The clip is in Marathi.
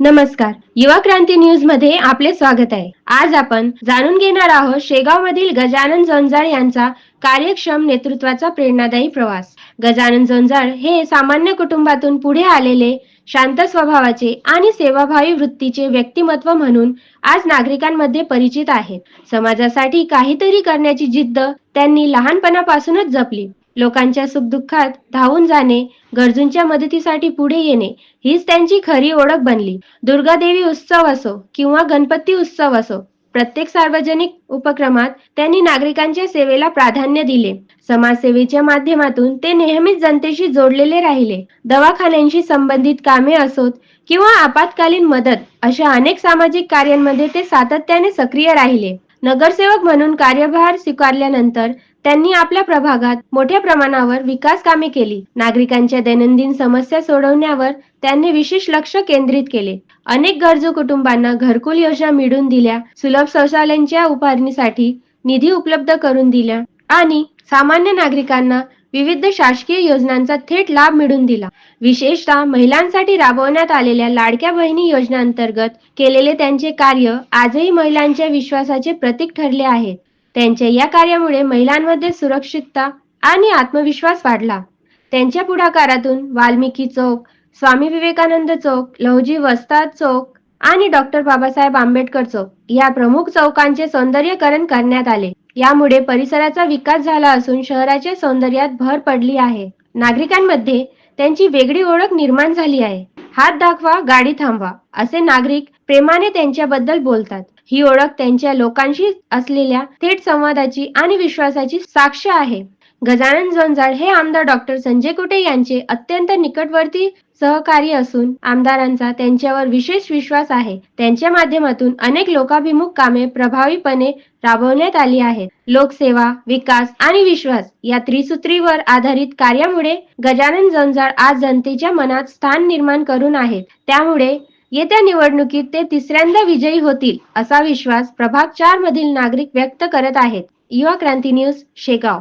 नमस्कार. युवा क्रांती न्यूजमध्ये आपले स्वागत आहे. आज आपण जाणून घेणार आहोत शेगाव मधील गजानन जोंजाळ यांचा कार्यक्षम नेतृत्वाचा प्रेरणादायी प्रवास. गजानन जोंजाळ हे सामान्य कुटुंबातून पुढे आलेले शांत स्वभावाचे आणि सेवाभावी वृत्तीचे व्यक्तिमत्व म्हणून आज नागरिकांमध्ये परिचित आहेत. समाजासाठी काहीतरी करण्याची जिद्द त्यांनी लहानपणापासूनच जपली. लोकांच्या सुखदुःखात धावून जाणे गरजूंच्या मदतीसाठी पुढे येणे हीच त्यांची खरी ओळख बनली. दुर्गादेवी उत्सव असो किंवा गणपती उत्सव असो प्रत्येक सार्वजनिक उपक्रमात त्यांनी नागरिकांच्या सेवेला प्राधान्य दिले. समाजसेवेच्या माध्यमातून ते नेहमीच जनतेशी जोडलेले राहिले. दवाखान्यांशी संबंधित कामे असोत किंवा आपत्कालीन मदत अशा अनेक सामाजिक कार्यांमध्ये ते सातत्याने सक्रिय राहिले. नगरसेवक म्हणून कार्यभार स्वीकारल्यानंतर त्यांनी आपल्या प्रभागात मोठ्या प्रमाणावर विकास कामे केली. नागरिकांच्या दैनंदिन समस्या सोडवण्यावर त्यांनी विशेष लक्ष केंद्रित केले. अनेक गरजू कुटुंबांना घरकुल योजना मिळून दिल्या सुलभ शौचालयांच्या उभारणीसाठी निधी उपलब्ध करून दिल्या आणि सामान्य नागरिकांना विविध शासकीय योजनांचा थेट लाभ मिळून दिला. विशेषतः महिलांसाठी राबवण्यात आलेल्या लाडक्या बहिणी योजनेअंतर्गत केलेले त्यांचे कार्य आजही महिलांच्या विश्वासाचे प्रतीक ठरले आहेत त्यांच्या या कार्यामुळे महिलांमध्ये सुरक्षितता आणि आत्मविश्वास वाढला. त्यांच्या पुढाकारातून वाल्मिकी चौक स्वामी विवेकानंद चौक लहुजी वस्ताद चौक आणि डॉक्टर बाबासाहेब आंबेडकर चौक या प्रमुख चौकांचे सौंदर्यकरण करण्यात आले. यामुळे परिसराचा विकास झाला असून शहराच्या सौंदर्यात भर पडली आहे. नागरिकांमध्ये त्यांची वेगळी ओळख निर्माण झाली आहे. हात दाखवा गाडी थांबवा असे नागरिक प्रेमाने त्यांच्याबद्दल बोलतात. ही ओळख त्यांच्या लोकांशी असलेल्या थेट संवादाची आणि विश्वासाची साक्ष आहे. गजानन जोंजाळ हे आमदार डॉक्टर संजय कुटे यांचे अत्यंत निकटवर्ती सहकारी असून आमदारांचा त्यांच्यावर विशेष विश्वास आहे. त्यांच्या माध्यमातून अनेक लोकाभिमुख कामे प्रभावीपणे राबवण्यात आली आहेत. लोकसेवा विकास आणि विश्वास या त्रिसूत्रीवर आधारित कार्यामुळे गजानन जोंजाळ आज जनतेच्या मनात स्थान निर्माण करून आहेत. त्यामुळे येत्या निवडणुकीत ते तिसऱ्यांदा विजयी होतील असा विश्वास प्रभाग चार मधील नागरिक व्यक्त करत आहेत. युवा क्रांती न्यूज शेगाव.